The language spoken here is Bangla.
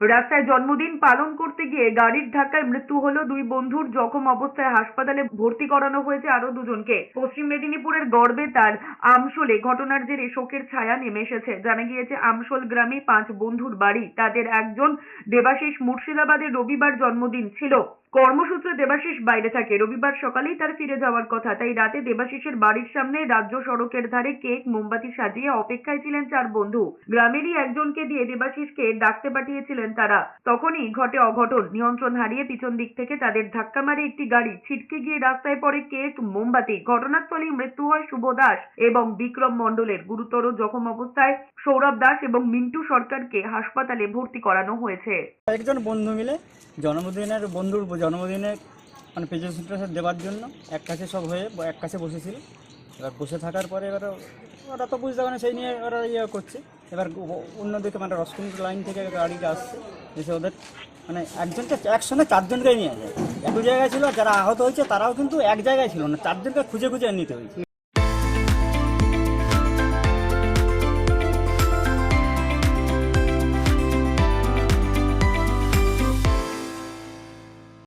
রাস্তায় জন্মদিন পালন করতে গিয়ে গাড়ির ধাক্কায় মৃত্যু হল দুই বন্ধুর। জখম অবস্থায় হাসপাতালে ভর্তি করানো হয়েছে আরও দুজনকে। পশ্চিম মেদিনীপুরের গর্বে তার আমশোলে ঘটনার জেরে শোকের ছায়া নেমে এসেছে। জানা গিয়েছে, আমশোল গ্রামে পাঁচ বন্ধুর বাড়ি। তাদের একজন দেবাশিস মুর্শিদাবাদে রবিবার জন্মদিন ছিল। কর্মসূত্রে দেবাশিস বাইরে থাকে। রবিবার সকালেই তার ফিরে যাওয়ার কথা। তাই রাতে দেবাশিসের বাড়ির সামনে রাজ্য সড়কের ধারে কেক, মোমবাতি সাজিয়ে অপেক্ষায় ছিলেন চার বন্ধু। গ্রামেরই একজনকে দিয়ে দেবাশিসকে ডাকতে পাঠিয়েছিলেন তারা। তখনই ঘটে অঘটন। নিয়ন্ত্রণ হারিয়ে পিছন দিক থেকে তাদের ধাক্কা মারে একটি গাড়ি। ছিটকে গিয়ে রাস্তায় পড়ে কেক, মোমবাতি। ঘটনাস্থলেই মৃত্যু হয় শুভ দাস। এবং বিক্রম মণ্ডলের গুরুতর জখম অবস্থায় সৌরভ দাস এবং মিন্টু সরকারকে হাসপাতালে ভর্তি করানো হয়েছে। একজন বন্ধু মিলে জন্মদিনের বন্ধুর জন্মদিনে মানে প্রেজেন্টেশন দেওয়ার জন্য এক কাছে সব হয়ে এক কাছে বসেছিল। এবার বসে থাকার পরে এবার ওরা তো বুঝতে পারে সেই নিয়ে ওরা ইয়ে করছে। এবার অন্যদিকে মানে রসকুন্ড লাইন থেকে গাড়িটা আসছে, এসে ওদের মানে একজনকে একসঙ্গে চারজনকে নিয়ে যায়। এক জায়গায় ছিল, যারা আহত হয়েছে তারাও কিন্তু এক জায়গায় ছিল না, চারজনকে খুঁজে খুঁজে নিতে হয়েছে।